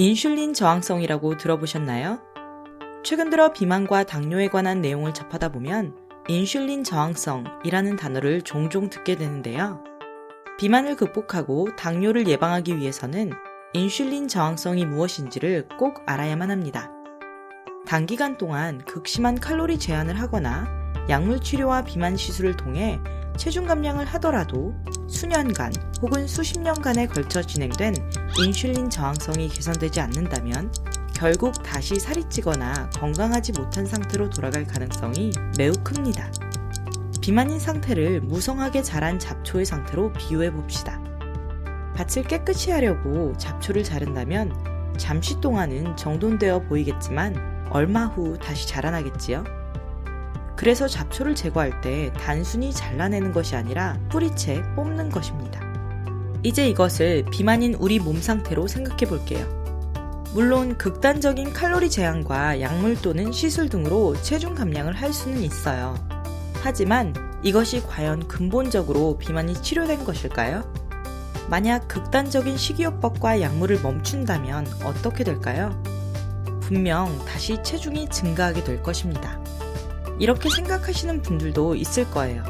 인슐린 저항성이라고 들어보셨나요? 최근 들어 비만과 당뇨에 관한 내용을 접하다 보면 인슐린 저항성이라는 단어를 종종 듣게 되는데요. 비만을 극복하고 당뇨를 예방하기 위해서는 인슐린 저항성이 무엇인지를 꼭 알아야만 합니다. 단기간 동안 극심한 칼로리 제한을 하거나 약물 치료와 비만 시술을 통해 체중 감량을 하더라도 수년간 혹은 수십 년간에 걸쳐 진행된 인슐린 저항성이 개선되지 않는다면 결국 다시 살이 찌거나 건강하지 못한 상태로 돌아갈 가능성이 매우 큽니다. 비만인 상태를 무성하게 자란 잡초의 상태로 비유해 봅시다. 밭을 깨끗이 하려고 잡초를 자른다면 잠시 동안은 정돈되어 보이겠지만 얼마 후 다시 자라나겠지요? 그래서 잡초를 제거할 때 단순히 잘라내는 것이 아니라 뿌리채 뽑는 것입니다. 이제 이것을 비만인 우리 몸 상태로 생각해 볼게요. 물론 극단적인 칼로리 제한과 약물 또는 시술 등으로 체중 감량을 할 수는 있어요. 하지만 이것이 과연 근본적으로 비만이 치료된 것일까요? 만약 극단적인 식이요법과 약물을 멈춘다면 어떻게 될까요? 분명 다시 체중이 증가하게 될 것입니다. 이렇게 생각하시는 분들도 있을 거예요.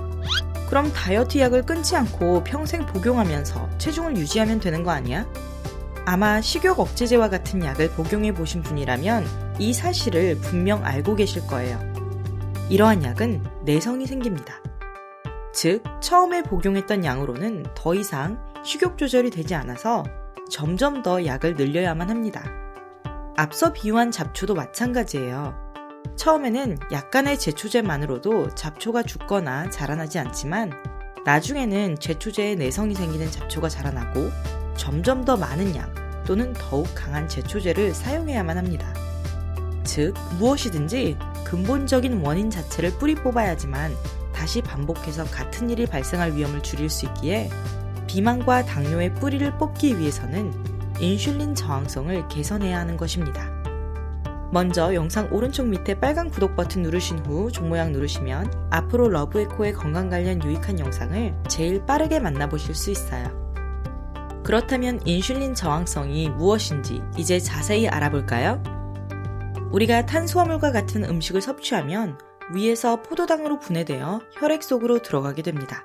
그럼 다이어트 약을 끊지 않고 평생 복용하면서 체중을 유지하면 되는 거 아니야? 아마 식욕 억제제와 같은 약을 복용해 보신 분이라면 이 사실을 분명 알고 계실 거예요. 이러한 약은 내성이 생깁니다. 즉, 처음에 복용했던 양으로는 더 이상 식욕 조절이 되지 않아서 점점 더 약을 늘려야만 합니다. 앞서 비유한 잡초도 마찬가지예요. 처음에는 약간의 제초제만으로도 잡초가 죽거나 자라나지 않지만 나중에는 제초제에 내성이 생기는 잡초가 자라나고 점점 더 많은 양 또는 더욱 강한 제초제를 사용해야만 합니다. 즉, 무엇이든지 근본적인 원인 자체를 뿌리 뽑아야지만 다시 반복해서 같은 일이 발생할 위험을 줄일 수 있기에 비만과 당뇨의 뿌리를 뽑기 위해서는 인슐린 저항성을 개선해야 하는 것입니다. 먼저 영상 오른쪽 밑에 빨간 구독 버튼 누르신 후 종모양 누르시면 앞으로 러브에코의 건강 관련 유익한 영상을 제일 빠르게 만나보실 수 있어요. 그렇다면 인슐린 저항성이 무엇인지 이제 자세히 알아볼까요? 우리가 탄수화물과 같은 음식을 섭취하면 위에서 포도당으로 분해되어 혈액 속으로 들어가게 됩니다.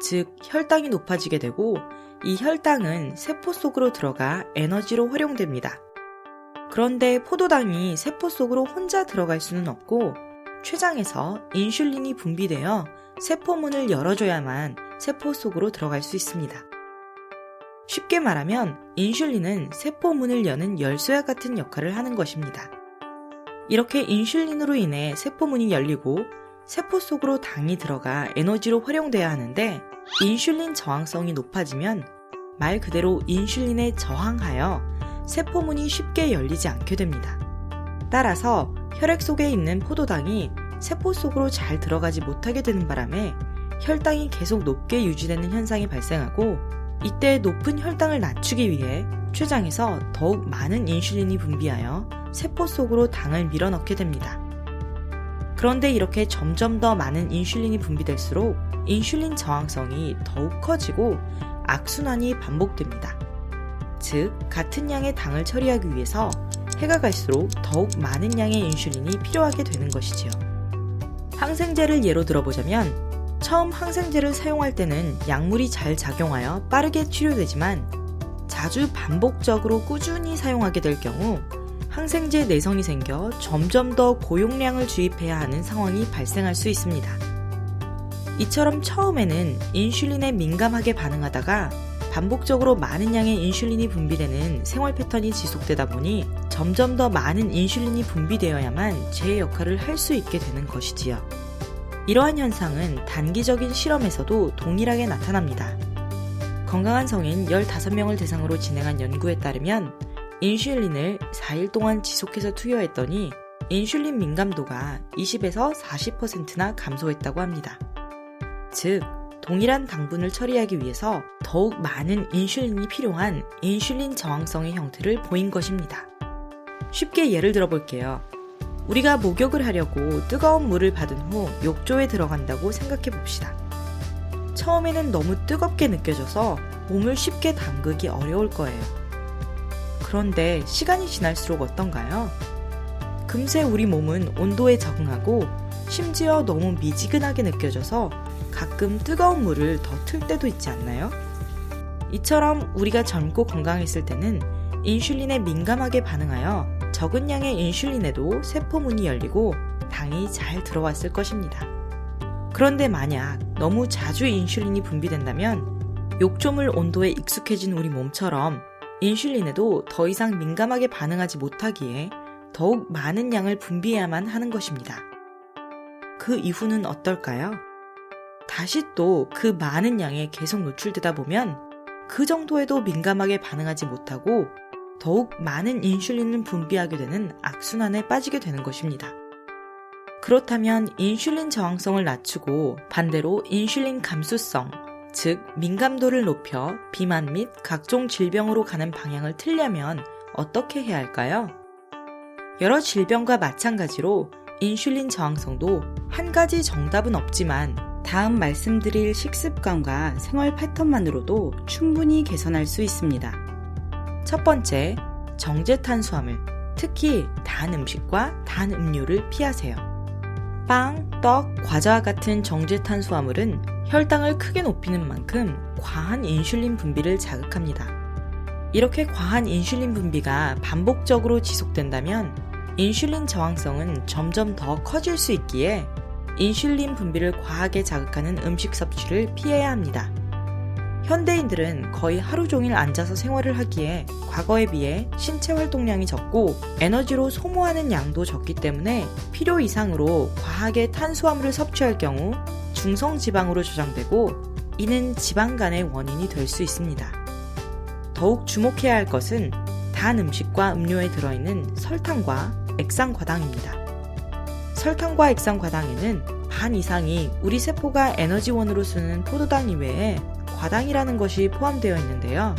즉, 혈당이 높아지게 되고 이 혈당은 세포 속으로 들어가 에너지로 활용됩니다. 그런데 포도당이 세포 속으로 혼자 들어갈 수는 없고 췌장에서 인슐린이 분비되어 세포문을 열어줘야만 세포 속으로 들어갈 수 있습니다. 쉽게 말하면 인슐린은 세포문을 여는 열쇠와 같은 역할을 하는 것입니다. 이렇게 인슐린으로 인해 세포문이 열리고 세포 속으로 당이 들어가 에너지로 활용돼야 하는데 인슐린 저항성이 높아지면 말 그대로 인슐린에 저항하여 세포문이 쉽게 열리지 않게 됩니다. 따라서 혈액 속에 있는 포도당이 세포 속으로 잘 들어가지 못하게 되는 바람에 혈당이 계속 높게 유지되는 현상이 발생하고 이때 높은 혈당을 낮추기 위해 췌장에서 더욱 많은 인슐린이 분비하여 세포 속으로 당을 밀어넣게 됩니다. 그런데 이렇게 점점 더 많은 인슐린이 분비될수록 인슐린 저항성이 더욱 커지고 악순환이 반복됩니다. 즉, 같은 양의 당을 처리하기 위해서 해가 갈수록 더욱 많은 양의 인슐린이 필요하게 되는 것이지요. 항생제를 예로 들어보자면 처음 항생제를 사용할 때는 약물이 잘 작용하여 빠르게 치료되지만 자주 반복적으로 꾸준히 사용하게 될 경우 항생제 내성이 생겨 점점 더 고용량을 주입해야 하는 상황이 발생할 수 있습니다. 이처럼 처음에는 인슐린에 민감하게 반응하다가 반복적으로 많은 양의 인슐린이 분비되는 생활 패턴이 지속되다 보니 점점 더 많은 인슐린이 분비되어야만 제 역할을 할 수 있게 되는 것이지요. 이러한 현상은 단기적인 실험에서도 동일하게 나타납니다. 건강한 성인 15명을 대상으로 진행한 연구에 따르면 인슐린을 4일 동안 지속해서 투여했더니 인슐린 민감도가 20에서 40%나 감소했다고 합니다. 즉, 동일한 당분을 처리하기 위해서 더욱 많은 인슐린이 필요한 인슐린 저항성의 형태를 보인 것입니다. 쉽게 예를 들어 볼게요. 우리가 목욕을 하려고 뜨거운 물을 받은 후 욕조에 들어간다고 생각해 봅시다. 처음에는 너무 뜨겁게 느껴져서 몸을 쉽게 담그기 어려울 거예요. 그런데 시간이 지날수록 어떤가요? 금세 우리 몸은 온도에 적응하고 심지어 너무 미지근하게 느껴져서 가끔 뜨거운 물을 더 틀 때도 있지 않나요? 이처럼 우리가 젊고 건강했을 때는 인슐린에 민감하게 반응하여 적은 양의 인슐린에도 세포문이 열리고 당이 잘 들어왔을 것입니다. 그런데 만약 너무 자주 인슐린이 분비된다면 욕조물 온도에 익숙해진 우리 몸처럼 인슐린에도 더 이상 민감하게 반응하지 못하기에 더욱 많은 양을 분비해야만 하는 것입니다. 그 이후는 어떨까요? 다시 또 그 많은 양에 계속 노출되다 보면 그 정도에도 민감하게 반응하지 못하고 더욱 많은 인슐린을 분비하게 되는 악순환에 빠지게 되는 것입니다. 그렇다면 인슐린 저항성을 낮추고 반대로 인슐린 감수성, 즉 민감도를 높여 비만 및 각종 질병으로 가는 방향을 틀려면 어떻게 해야 할까요? 여러 질병과 마찬가지로 인슐린 저항성도 한 가지 정답은 없지만 다음 말씀드릴 식습관과 생활 패턴만으로도 충분히 개선할 수 있습니다. 첫 번째, 정제 탄수화물, 특히 단 음식과 단 음료를 피하세요. 빵, 떡, 과자와 같은 정제 탄수화물은 혈당을 크게 높이는 만큼 과한 인슐린 분비를 자극합니다. 이렇게 과한 인슐린 분비가 반복적으로 지속된다면 인슐린 저항성은 점점 더 커질 수 있기에 인슐린 분비를 과하게 자극하는 음식 섭취를 피해야 합니다. 현대인들은 거의 하루 종일 앉아서 생활을 하기에 과거에 비해 신체 활동량이 적고 에너지로 소모하는 양도 적기 때문에 필요 이상으로 과하게 탄수화물을 섭취할 경우 중성 지방으로 저장되고 이는 지방간의 원인이 될 수 있습니다. 더욱 주목해야 할 것은 단 음식과 음료에 들어있는 설탕과 액상과당입니다. 설탕과 액상 과당에는 반 이상이 우리 세포가 에너지원으로 쓰는 포도당 이외에 과당이라는 것이 포함되어 있는데요.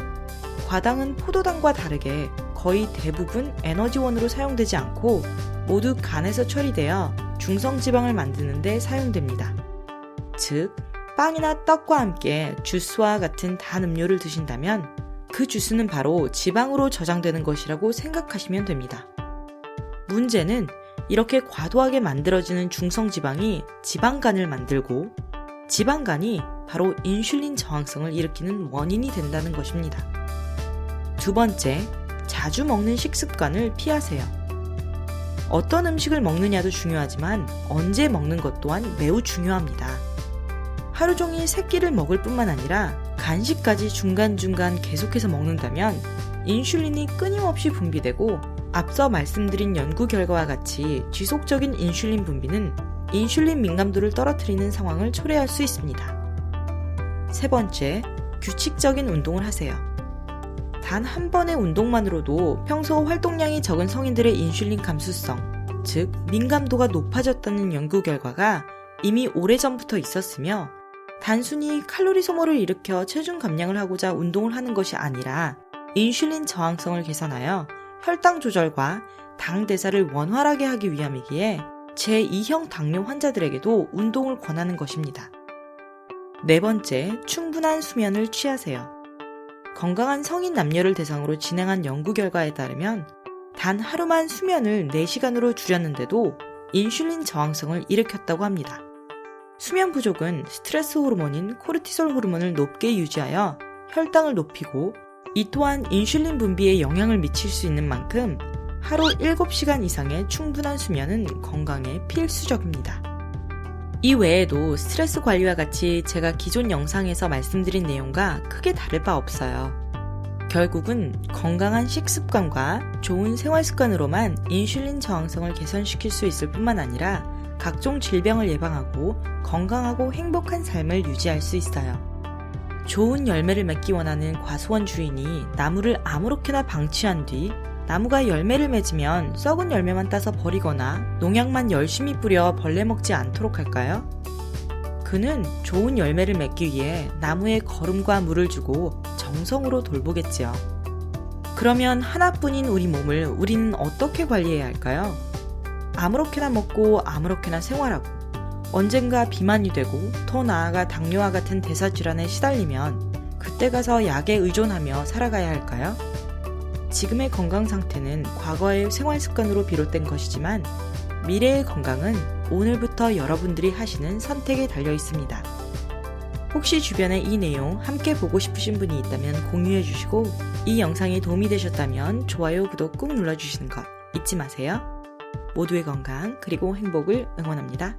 과당은 포도당과 다르게 거의 대부분 에너지원으로 사용되지 않고 모두 간에서 처리되어 중성지방을 만드는 데 사용됩니다. 즉, 빵이나 떡과 함께 주스와 같은 단 음료를 드신다면 그 주스는 바로 지방으로 저장되는 것이라고 생각하시면 됩니다. 문제는 이렇게 과도하게 만들어지는 중성지방이 지방간을 만들고 지방간이 바로 인슐린 저항성을 일으키는 원인이 된다는 것입니다. 두 번째, 자주 먹는 식습관을 피하세요. 어떤 음식을 먹느냐도 중요하지만 언제 먹는 것 또한 매우 중요합니다. 하루 종일 새끼를 먹을 뿐만 아니라 간식까지 중간중간 계속해서 먹는다면 인슐린이 끊임없이 분비되고 앞서 말씀드린 연구 결과와 같이 지속적인 인슐린 분비는 인슐린 민감도를 떨어뜨리는 상황을 초래할 수 있습니다. 세 번째, 규칙적인 운동을 하세요. 단 한 번의 운동만으로도 평소 활동량이 적은 성인들의 인슐린 감수성, 즉 민감도가 높아졌다는 연구 결과가 이미 오래전부터 있었으며 단순히 칼로리 소모를 일으켜 체중 감량을 하고자 운동을 하는 것이 아니라 인슐린 저항성을 개선하여 혈당 조절과 당 대사를 원활하게 하기 위함이기에 제2형 당뇨 환자들에게도 운동을 권하는 것입니다. 네 번째, 충분한 수면을 취하세요. 건강한 성인 남녀를 대상으로 진행한 연구 결과에 따르면 단 하루만 수면을 4시간으로 줄였는데도 인슐린 저항성을 일으켰다고 합니다. 수면 부족은 스트레스 호르몬인 코르티솔 호르몬을 높게 유지하여 혈당을 높이고 이 또한 인슐린 분비에 영향을 미칠 수 있는 만큼 하루 7시간 이상의 충분한 수면은 건강에 필수적입니다. 이 외에도 스트레스 관리와 같이 제가 기존 영상에서 말씀드린 내용과 크게 다를 바 없어요. 결국은 건강한 식습관과 좋은 생활 습관으로만 인슐린 저항성을 개선시킬 수 있을 뿐만 아니라 각종 질병을 예방하고 건강하고 행복한 삶을 유지할 수 있어요. 좋은 열매를 맺기 원하는 과수원 주인이 나무를 아무렇게나 방치한 뒤 나무가 열매를 맺으면 썩은 열매만 따서 버리거나 농약만 열심히 뿌려 벌레 먹지 않도록 할까요? 그는 좋은 열매를 맺기 위해 나무에 거름과 물을 주고 정성으로 돌보겠지요. 그러면 하나뿐인 우리 몸을 우리는 어떻게 관리해야 할까요? 아무렇게나 먹고 아무렇게나 생활하고 언젠가 비만이 되고 더 나아가 당뇨와 같은 대사질환에 시달리면 그때 가서 약에 의존하며 살아가야 할까요? 지금의 건강 상태는 과거의 생활 습관으로 비롯된 것이지만 미래의 건강은 오늘부터 여러분들이 하시는 선택에 달려 있습니다. 혹시 주변에 이 내용 함께 보고 싶으신 분이 있다면 공유해 주시고 이 영상이 도움이 되셨다면 좋아요, 구독 꾹 눌러 주시는 것 잊지 마세요. 모두의 건강 그리고 행복을 응원합니다.